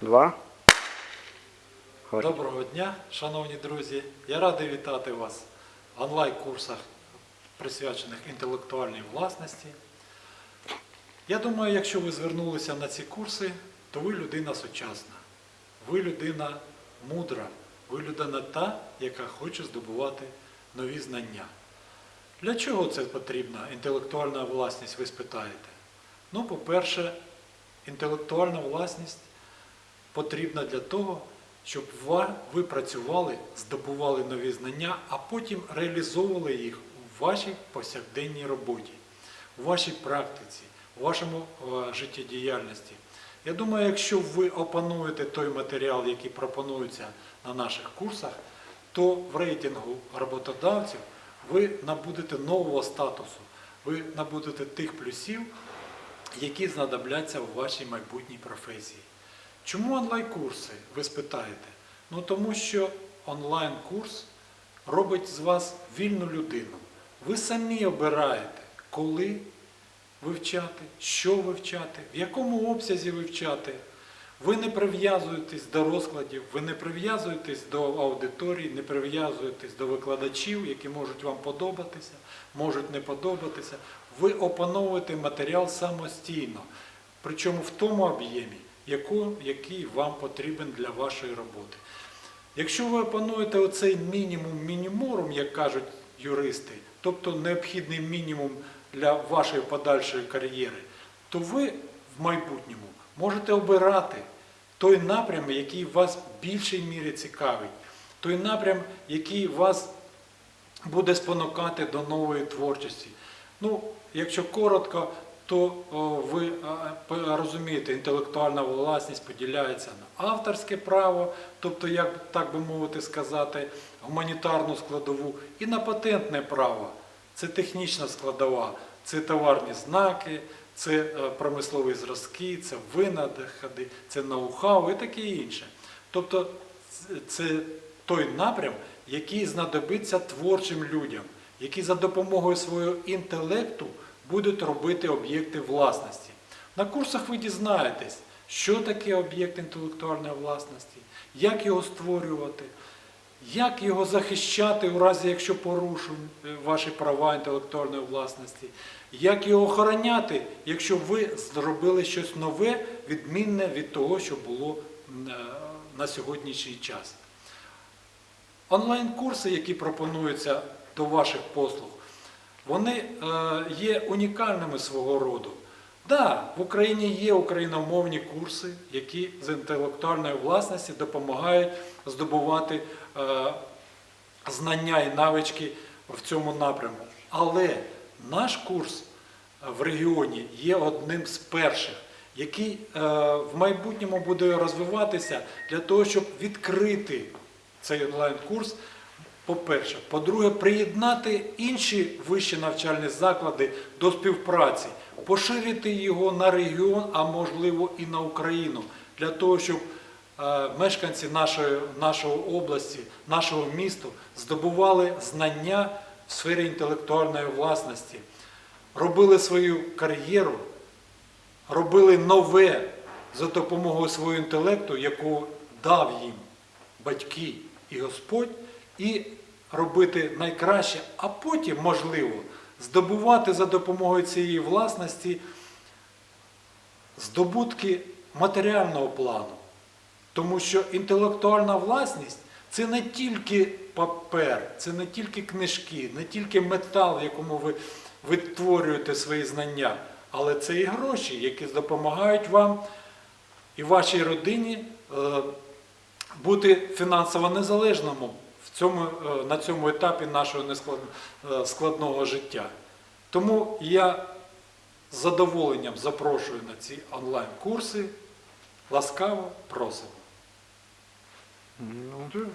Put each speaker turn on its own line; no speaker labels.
Два.
Доброго дня, шановні друзі. Я радий вітати вас в онлайн-курсах, присвячених інтелектуальній власності. Я думаю, якщо ви звернулися на ці курси, то ви людина сучасна, ви людина мудра, ви людина та, яка хоче здобувати нові знання. Для чого це потрібна інтелектуальна власність, ви спитаєте? Ну, по-перше, інтелектуальна власність потрібна для того, щоб ви працювали, здобували нові знання, а потім реалізовували їх у вашій повсякденній роботі, у вашій практиці, у вашому е, життєдіяльності. Я думаю, якщо ви опануєте той матеріал, який пропонується на наших курсах, то в рейтингу роботодавців ви набудете нового статусу, ви набудете тих плюсів, які знадобляться у вашій майбутній професії. Чому онлайн-курси, ви спитаєте? Ну тому що онлайн-курс робить з вас вільну людину. Ви самі обираєте, коли вивчати, що вивчати, в якому обсязі вивчати. Ви не прив'язуєтесь до розкладів, ви не прив'язуєтесь до аудиторії, не прив'язуєтесь до викладачів, які можуть вам подобатися, можуть не подобатися. Ви опановуєте матеріал самостійно, причому в тому об'ємі, який вам потрібен для вашої роботи. Якщо ви опануєте оцей мінімум мініморум, як кажуть юристи, тобто необхідний мінімум для вашої подальшої кар'єри, то ви в майбутньому можете обирати той напрям, який вас в більшій мірі цікавить, той напрям, який вас буде спонукати до нової творчості. Ну, якщо коротко, то ви е, розумієте, інтелектуальна власність поділяється на авторське право, тобто, як так би мовити сказати, гуманітарну складову, і на патентне право. Це технічна складова, це товарні знаки, це е, промислові зразки, це винаходи, це ноу-хау і таке інше. Тобто це той напрям, який знадобиться творчим людям, які за допомогою свого інтелекту будуть робити об'єкти власності. На курсах ви дізнаєтесь, що таке об'єкт інтелектуальної власності, як його створювати, як його захищати у разі, якщо порушують е, ваші права інтелектуальної власності, як його охороняти, якщо ви зробили щось нове, відмінне від того, що було е, на сьогоднішній час. Онлайн-курси, які пропонуються до ваших послуг, вони е, є унікальними свого роду. Да, в Україні є україномовні курси, які з інтелектуальної власності допомагають здобувати е, знання і навички в цьому напрямку. Але наш курс в регіоні є одним з перших, який е, в майбутньому буде розвиватися для того, щоб відкрити цей онлайн-курс. По-перше, по-друге, приєднати інші вищі навчальні заклади до співпраці, поширити його на регіон, а можливо і на Україну, для того, щоб е, мешканці нашої, нашої області, нашого міста здобували знання в сфері інтелектуальної власності, робили свою кар'єру, робили нове за допомогою свого інтелекту, яку дав їм батьки і Господь, і робити найкраще, а потім, можливо, здобувати за допомогою цієї власності здобутки матеріального плану. Тому що інтелектуальна власність це не тільки папер, це не тільки книжки, не тільки метал, в якому ви витворюєте свої знання, але це і гроші, які допомагають вам і вашій родині е, бути фінансово незалежному цьому, е, на цьому етапі нашого е, складного життя. Тому я з задоволенням запрошую на ці онлайн-курси. Ласкаво просимо.
Ну,